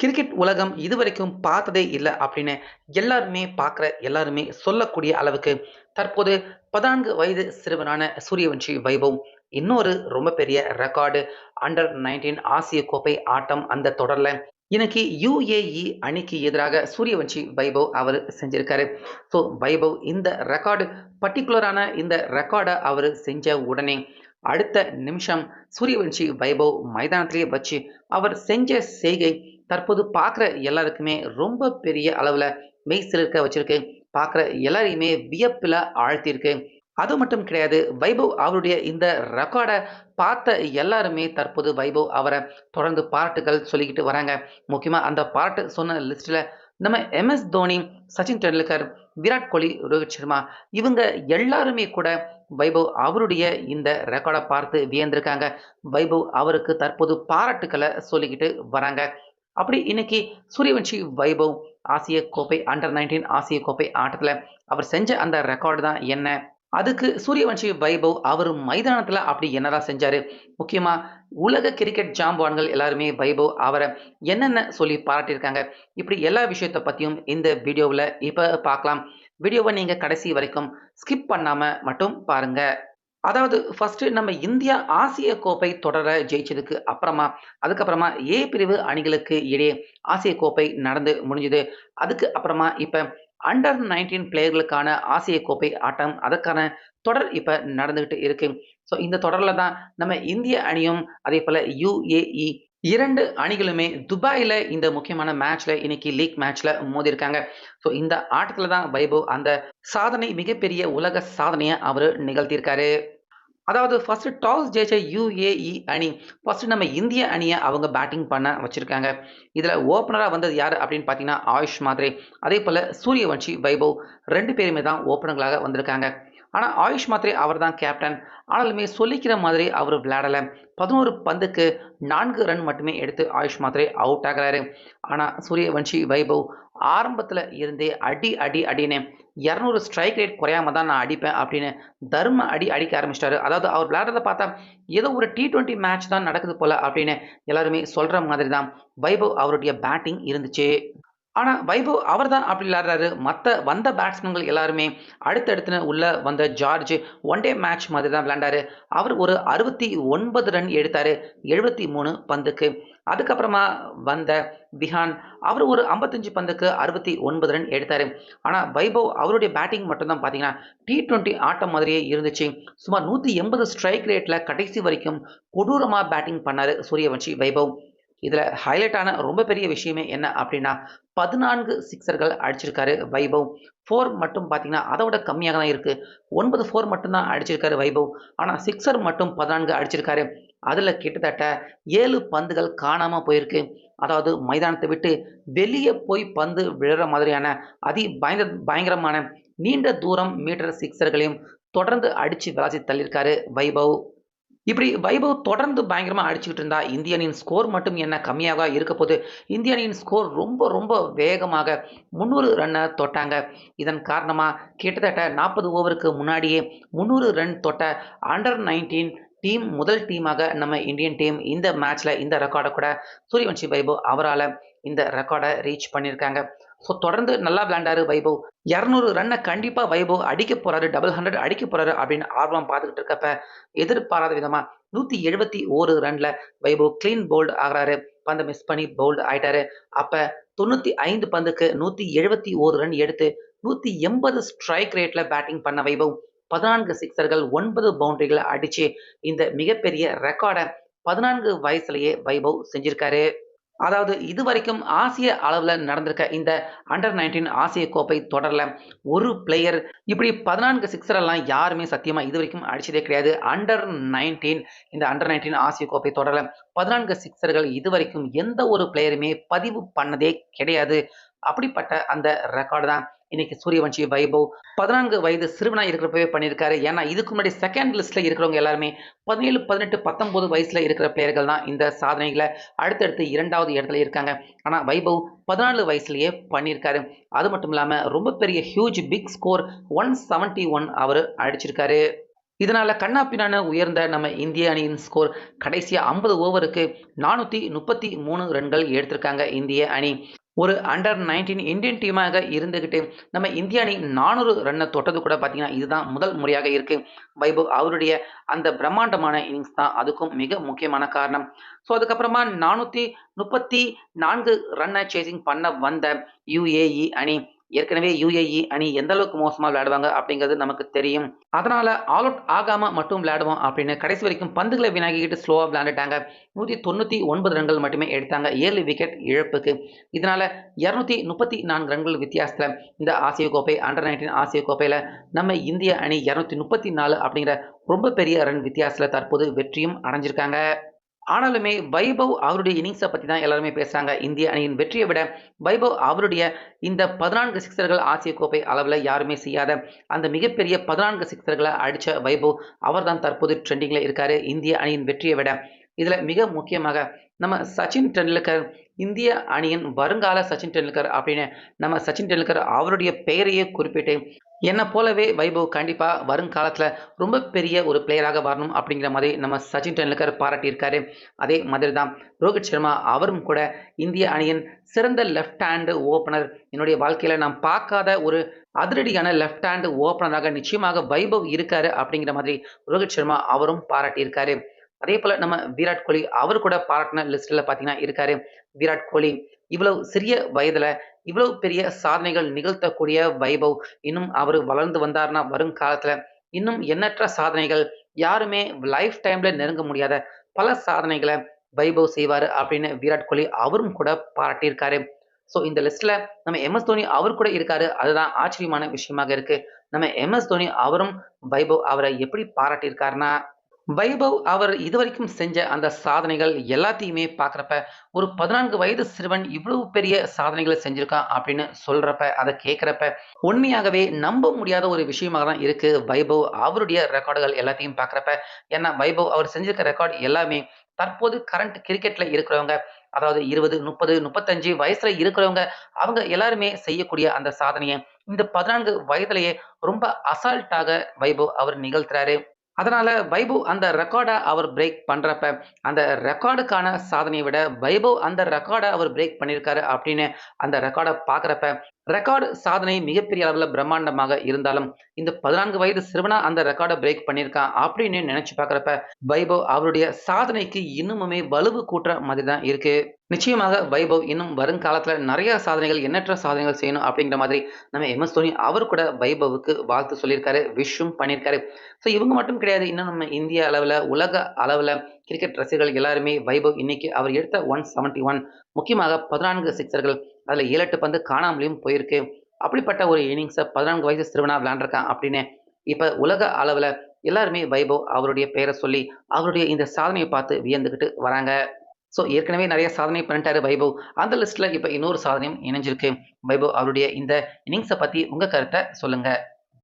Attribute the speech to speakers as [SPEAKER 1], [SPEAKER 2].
[SPEAKER 1] Cricket உலகம் இதுவரைக்கும் பார்த்ததே இல்லை அப்படின்னு எல்லாருமே பார்க்குற எல்லாருமே சொல்லக்கூடிய அளவுக்கு தற்போது பதினான்கு வயது சிறுவனான சூரியவன்ஷி வைபவ் இன்னொரு ரொம்ப பெரிய ரெக்கார்டு அண்டர் நைன்டீன் ஆசிய கோப்பை ஆட்டம் அந்த தொடரில் இன்னைக்கு யுஏஇ அணிக்கு எதிராக சூரியவன்ஷி வைபவ் அவர் செஞ்சிருக்காரு. ஸோ வைபவ் இந்த ரெக்கார்டு பர்டிகுலரான இந்த ரெக்கார்டை அவர் செஞ்ச உடனே அடுத்த நிமிஷம் சூரியவன்ஷி வைபவ் மைதானத்திலேயே வச்சு அவர் செஞ்ச செய்கை தற்போது பார்க்குற எல்லாருக்குமே ரொம்ப பெரிய அளவில் மெய் சிலிர்க்க வச்சிருக்கு. பார்க்குற எல்லாரையுமே வியப்பில் ஆழ்த்தியிருக்கு. அது மட்டும் கிடையாது வைபவ் அவருடைய இந்த ரெக்கார்டை பார்த்த எல்லாருமே தற்போது வைபவ் அவரை தொடர்ந்து பாராட்டுகள் சொல்லிக்கிட்டு வராங்க. முக்கியமாக அந்த பாராட்டு சொன்ன லிஸ்ட்டில் நம்ம எம்எஸ் தோனி சச்சின் டெண்டுல்கர் விராட் கோலி ரோஹித் சர்மா இவங்க எல்லாருமே கூட வைபவ் அவருடைய இந்த ரெக்கார்டை பார்த்து வியந்திருக்காங்க. வைபவ் அவருக்கு தற்போது பாராட்டுக்களை சொல்லிக்கிட்டு வராங்க. அப்படி இன்னைக்கு சூரியவன்ஷி வைபவ் ஆசிய கோப்பை அண்டர் நைன்டீன் ஆசிய கோப்பை ஆட்டத்தில் அவர் செஞ்ச அந்த ரெக்கார்டு தான் என்ன? அதுக்கு சூரியவன்ஷி வைபவ் அவர் மைதானத்தில் அப்படி என்னதான் செஞ்சார்? முக்கியமாக உலக கிரிக்கெட் ஜாம்பான்கள் எல்லாருமே வைபவ் அவரை என்னென்ன சொல்லி பாராட்டியிருக்காங்க? இப்படி எல்லா விஷயத்தை பற்றியும் இந்த வீடியோவில் இப்போ பார்க்கலாம். வீடியோவை நீங்கள் கடைசி வரைக்கும் ஸ்கிப் பண்ணாமல் மட்டும் பாருங்கள் அதாவது ஃபர்ஸ்ட் நம்ம இந்தியா ஆசிய கோப்பை தொடர ஜெயிச்சதுக்கு அப்புறமா அதுக்கப்புறமா ஏ பிரிவு அணிகளுக்கு இடையே ஆசிய கோப்பை நடந்து முடிஞ்சது. அதுக்கு அப்புறமா இப்போ அண்டர் நைன்டீன் பிளேயர்களுக்கான ஆசிய கோப்பை ஆட்டம் அதற்கான தொடர் இப்போ நடந்துகிட்டு இருக்கு. ஸோ இந்த தொடரில் தான் நம்ம இந்திய அணியும் அதே போல் யுஏஇ இரண்டு அணிகளுமே துபாயில் இந்த முக்கியமான மேட்ச்சில் இன்னைக்கு லீக் மேட்ச்சில் மோதிருக்காங்க ஸோ இந்த ஆட்டத்தில் தான் வைபவ் அந்த சாதனை மிகப்பெரிய உலக சாதனையை அவர் நிகழ்த்தியிருக்காரு. அதாவது ஃபர்ஸ்ட் டாஸ் ஜெயிச்ச யுஏஇ அணி ஃபர்ஸ்ட் நம்ம இந்திய அணியை அவங்க பேட்டிங் பண்ண வச்சுருக்காங்க. இதில் ஓப்பனராக வந்தது யார் அப்படின்னு பார்த்தீங்கன்னா ஆயுஷ் மாத்ரே. அதே போல் சூரியவன்ஷி வைபவ் ரெண்டு பேருமே தான் ஓப்பனர்களாக வந்திருக்காங்க. ஆனால் ஆயுஷ் மாத்ரே அவர் தான் கேப்டன் ஆனாலுமே சொல்லிக்கிற மாதிரி அவர் விளையாடலை. பதினோரு பந்துக்கு நான்கு ரன் மட்டுமே எடுத்து ஆயுஷ் மாத்ரே அவுட் ஆகிறாரு. ஆனால் சூரியவன்ஷி வைபவ் ஆரம்பத்தில் இருந்தே அடி அடி அடின்னு இரநூறு ஸ்ட்ரைக் ரேட் குறையாம தான் நான் அடிப்பேன் அப்படின்னு தர்ம அடி அடிக்க ஆரம்பிச்சிட்டாரு. அதாவது அவர் விளையாடுறத பார்த்தா ஏதோ ஒரு டி ட்வெண்ட்டி மேட்ச் தான் நடக்குது போல் அப்படின்னு எல்லாருமே சொல்கிற மாதிரி தான் வைபவ் அவருடைய பேட்டிங் இருந்துச்சு. ஆனால் வைபவ் அவர் தான் அப்படி விளாடுறாரு மற்ற வந்த பேட்ஸ்மேன்கள் எல்லாருமே அடுத்தடுத்து உள்ள வந்த ஜார்ஜ் ஒன் டே மேட்ச் மாதிரி தான் விளையாண்டாரு. அவர் ஒரு அறுபத்தி ஒன்பது ரன் எடுத்தார் எழுபத்தி மூணு பந்துக்கு. அதுக்கப்புறமா வந்த பிஹான் அவர் ஒரு ஐம்பத்தஞ்சு பந்துக்கு அறுபத்தி ஒன்பது ரன் எடுத்தார். ஆனால் வைபவ் அவருடைய பேட்டிங் மட்டும்தான் பார்த்தீங்கன்னா டி ட்வெண்ட்டி ஆட்டம் மாதிரியே இருந்துச்சு. சுமார் நூற்றி எண்பது ஸ்ட்ரைக் ரேட்டில் கடைசி வரைக்கும் கொடூரமாக பேட்டிங் பண்ணார் சூரியவன்ஷி வைபவ். இதில் ஹைலைட்டான ரொம்ப பெரிய விஷயமே என்ன அப்படின்னா பதினான்கு சிக்ஸர்கள் அடிச்சிருக்காரு வைபவ். ஃபோர் மட்டும் பார்த்தீங்கன்னா அதை விட கம்மியாக தான் இருக்குது ஒன்பது ஃபோர் மட்டும்தான் அடிச்சிருக்காரு வைபவ். ஆனால் சிக்ஸர் மட்டும் பதினான்கு அடிச்சிருக்காரு. அதில் கிட்டத்தட்ட ஏழு பந்துகள் காணாமல் போயிருக்கு. அதாவது மைதானத்தை விட்டு வெளியே போய் பந்து விழுற மாதிரியான அதி பயங்கர பயங்கரமான நீண்ட தூரம் மீட்டர் சிக்ஸர்களையும் தொடர்ந்து அடித்து விளாசி தள்ளியிருக்காரு வைபவ். இப்படி வைபவ் தொடர்ந்து பயங்கரமாக அடிச்சுக்கிட்டு இருந்தா இந்திய அணியின் ஸ்கோர் மட்டும் என்ன கம்மியாக இருக்க போது இந்திய அணியின் ஸ்கோர் ரொம்ப ரொம்ப வேகமாக முந்நூறு ரன்னை தொட்டாங்க. இதன் காரணமாக கிட்டத்தட்ட நாற்பது ஓவருக்கு முன்னாடியே முந்நூறு ரன் தொட்ட அண்டர் நைன்டீன் டீம் முதல் டீமாக நம்ம இந்தியன் டீம் இந்த மேட்ச்சில் இந்த ரெக்கார்டை கூட சூரியவன்ஷி வைபவ் அவரால் இந்த ரெக்கார்டை ரீச் பண்ணியிருக்காங்க. ஸோ தொடர்ந்து நல்லா விளையாண்டாரு வைபவ். இரநூறு ரன்னை கண்டிப்பாக வைபவ் அடிக்க போறாரு டபுள் ஹண்ட்ரட் அடிக்க போகிறாரு அப்படின்னு ஆர்வம் பார்த்துக்கிட்டு இருக்கப்ப எதிர்பாராத விதமாக நூற்றி எழுபத்தி ஓரு ரனில் வைபவ் கிளீன் போல்டு ஆகிறாரு. பந்தை மிஸ் பண்ணி போல்டு ஆயிட்டாரு. அப்போ தொண்ணூற்றி ஐந்து பந்துக்கு நூற்றி எழுபத்தி ஓரு ரன் எடுத்து நூற்றி எண்பது ஸ்ட்ரைக் ரேட்டில் பேட்டிங் பண்ண வைபவ் பதினான்கு சிக்ஸர்கள் ஒன்பது பவுண்டரிகளை அடித்து இந்த மிகப்பெரிய ரெக்கார்டை பதினான்கு வயசுலேயே வைபவ் செஞ்சிருக்காரு. அதாவது இது வரைக்கும் ஆசிய அளவில் நடந்திருக்க இந்த அண்டர் நைன்டீன் ஆசிய கோப்பை தொடரில் ஒரு பிளேயர் இப்படி பதினான்கு சிக்ஸரெல்லாம் யாருமே சத்தியமாக இது வரைக்கும் அடிச்சதே கிடையாது. அண்டர் நைன்டீன் இந்த அண்டர் நைன்டீன் ஆசிய கோப்பை தொடரில் பதினான்கு சிக்ஸர்கள் இது வரைக்கும் எந்த ஒரு பிளேயருமே பதிவு பண்ணதே கிடையாது. அப்படிப்பட்ட அந்த ரெக்கார்டு தான். இன்னைக்கு சூரியவன்ஷி வைபவ். பதினான்கு வயது சிறுவனா இருக்கிறப்பவே பண்ணியிருக்காரு. ஏன்னா இதுக்கு முன்னாடி செகண்ட் லிஸ்ட்ல இருக்கிறவங்க எல்லாருமே பதினேழு பதினெட்டு பத்தொன்பது வயசுல இருக்கிற பிளேயர்கள் தான் இந்த சாதனைகளை அடுத்தடுத்து இரண்டாவது இடத்துல இருக்காங்க. ஆனால் வைபவ் பதினாலு வயசுலயே பண்ணியிருக்காரு. அது மட்டும் இல்லாமல் ரொம்ப பெரிய huge big score one seventy one அவர் அடிச்சிருக்காரு. இதனால கன்னாப்பின்னான்னு உயர்ந்த நம்ம இந்திய அணியின் ஸ்கோர் கடைசியாக ஐம்பது ஓவருக்கு 433 ரன்கள் எடுத்திருக்காங்க இந்திய அணி. ஒரு அண்டர் 19 இந்தியன் டீமாக இருந்துக்கிட்டு நம்ம இந்திய அணி நானூறு ரன்னை தொட்டது கூட பார்த்தீங்கன்னா, இதுதான் முதல் முறையாக இருக்கு. வைபவ் அவருடைய அந்த பிரம்மாண்டமான இன்னிங்ஸ் தான் அதுக்கும் மிக முக்கியமான காரணம். ஸோ அதுக்கப்புறமா நானூற்றி முப்பத்தி நான்கு ரன்னை சேசிங் பண்ண வந்த யுஏஇ அணி ஏற்கனவே யுஏஇ அணி எந்த அளவுக்கு மோசமா விளையாடுவாங்க அப்படிங்கிறது நமக்கு தெரியும். அதனால ஆல் அவுட் ஆகாம மட்டும் விளையாடுவோம் அப்படின்னு கடைசி வரைக்கும் பந்துகளை வினாகிக்கிட்டு ஸ்லோவா விளையாண்டுட்டாங்க. 199 ரன்கள் மட்டுமே எடுத்தாங்க ஏழு விக்கெட் இழப்புக்கு. இதனால 234 ரன்கள் வித்தியாசத்துல இந்த ஆசிய கோப்பை அண்டர் 19 ஆசிய கோப்பையில நம்ம இந்திய அணி 234 அப்படிங்கிற ரொம்ப பெரிய ரன் வித்தியாசத்தில் தற்போது வெற்றியும் அடைஞ்சிருக்காங்க. ஆனாலுமே வைபவ் அவருடைய இன்னிங்ஸை பற்றி தான் எல்லாருமே பேசுறாங்க. இந்திய அணியின் வெற்றியை விட வைபவ் அவருடைய இந்த 14 சிக்ஸர்கள் ஆசிய கோப்பை அளவில் யாருமே செய்யாத அந்த மிகப்பெரிய பதினான்கு சிக்ஸர்களை அடித்த வைபவ் அவர் தான் தற்போது ட்ரெண்டிங்கில் இருக்கார் இந்திய அணியின் வெற்றியை விட. இதில் மிக முக்கியமாக நம்ம சச்சின் டெண்டுல்கர் இந்திய அணியின் வருங்கால சச்சின் டெண்டுல்கர் அப்படின்னு நம்ம சச்சின் டெண்டுல்கர் அவருடைய பெயரையே குறிப்பிட்டு என்னை போலவே வைபவ் கண்டிப்பாக வருங்காலத்தில் ரொம்ப பெரிய ஒரு பிளேயராக வரணும் அப்படிங்கிற மாதிரி நம்ம சச்சின் டெண்டுல்கர் பாராட்டியிருக்காரு. அதே மாதிரி தான் ரோஹித் சர்மா அவரும் கூட இந்திய அணியின் சிறந்த லெஃப்ட் ஹேண்டு ஓப்பனர் என்னுடைய வாழ்க்கையில் நாம் பார்க்காத ஒரு அதிரடியான லெஃப்ட் ஹேண்டு ஓப்பனராக நிச்சயமாக வைபவ் இருக்காரு அப்படிங்கிற மாதிரி ரோஹித் சர்மா அவரும் பாராட்டியிருக்காரு. அதே போல் நம்ம விராட் கோலி அவர் கூட பாராட்டின லிஸ்ட்டில் பார்த்தீங்கன்னா இருக்காரு. விராட் கோலி இவ்வளவு சிறிய வயதுல இவ்வளவு பெரிய சாதனைகள் நிகழ்த்தக்கூடிய வைபவ் இன்னும் அவர் வளர்ந்து வந்தாருன்னா வருங்காலத்துல இன்னும் எண்ணற்ற சாதனைகள் யாருமே லைஃப் டைம்ல நெருங்க முடியாத பல சாதனைகளை வைபவ் செய்வாரு அப்படின்னு விராட் கோலி அவரும் கூட பாராட்டியிருக்காரு. ஸோ இந்த லிஸ்ட்ல நம்ம எம்.எஸ். தோனி அவர் கூட இருக்காரு. அதுதான் ஆச்சரியமான விஷயமாக இருக்கு. நம்ம எம்.எஸ். தோனி அவரும் வைபவ் அவரை எப்படி பாராட்டியிருக்காருன்னா, வைபவ் அவர் இதுவரைக்கும் செஞ்ச அந்த சாதனைகள் எல்லாத்தையுமே பார்க்குறப்ப, ஒரு 14 வயது சிறுவன் இவ்வளவு பெரிய சாதனைகளை செஞ்சிருக்கான் அப்படின்னு சொல்றப்ப, அதை கேட்குறப்ப உண்மையாகவே நம்ப முடியாத ஒரு விஷயமாக தான் இருக்கு. வைபவ் அவருடைய ரெக்கார்டுகள் எல்லாத்தையும் பார்க்குறப்ப. ஏன்னா வைபவ் அவர் செஞ்சிருக்க ரெக்கார்டு எல்லாமே தற்போது கரண்ட் கிரிக்கெட்ல இருக்கிறவங்க அதாவது 20, 30, 35 வயசுல இருக்கிறவங்க அவங்க எல்லாருமே செய்யக்கூடிய அந்த சாதனையை இந்த 14 வயதிலேயே ரொம்ப அசால்ட்டாக வைபவ் அவர் நிகழ்த்துறாரு. அதனால் வைபவ் அந்த ரெக்கார்டை அவர் பிரேக் பண்ணுறப்ப அந்த ரெக்கார்டுக்கான சாதனையை விட வைபவ் அந்த ரெக்கார்டை அவர் பிரேக் பண்ணியிருக்காரு அப்படின்னு அந்த ரெக்கார்டை பார்க்குறப்ப, ரெக்கார்டு சாதனை மிகப்பெரிய அளவில் பிரம்மாண்டமாக இருந்தாலும், இந்த 14 வயது சிறுவனா அந்த ரெக்கார்டை பிரேக் பண்ணியிருக்கான் அப்படின்னு நினைச்சு பார்க்குறப்ப, வைபவ் அவருடைய சாதனைக்கு இன்னுமுமே வலுவு கூட்டுற மாதிரி தான் இருக்கு. நிச்சயமாக வைபவ் இன்னும் வருங்காலத்துல நிறைய சாதனைகள், எண்ணற்ற சாதனைகள் செய்யணும் அப்படிங்கிற மாதிரி நம்ம எம்.எஸ். தோனி அவர் கூட வைபவுக்கு வாழ்த்து சொல்லியிருக்காரு. விஷும் பண்ணியிருக்காரு. ஸோ இவங்க மட்டும் கிடையாது. இன்னும் நம்ம இந்திய அளவுல, உலக அளவுல கிரிக்கெட் ரசிகர்கள் எல்லாருமே வைபவ் இன்னைக்கு அவர் எடுத்த 171 முக்கியமாக 14 சிக்ஸர்கள் அதில் ஏழு எட்டு பந்து காணாமலையும் போயிருக்கு. அப்படிப்பட்ட ஒரு இன்னிங்ஸை பதினான்கு வயசு சிறுவனாக விளையாண்டுருக்கான் அப்படின்னு இப்போ உலக அளவில் எல்லாருமே வைபவ் அவருடைய பெயரை சொல்லி, அவருடைய இந்த சாதனையை பார்த்து வியந்துக்கிட்டு வராங்க. ஸோ ஏற்கனவே நிறைய சாதனை பண்ணிட்டாரு வைபவ். அந்த லிஸ்ட்டில் இப்போ இன்னொரு சாதனையும் இணைஞ்சிருக்கு. வைபவ் அவருடைய இந்த இன்னிங்ஸை பற்றி உங்கள் கருத்தை சொல்லுங்கள்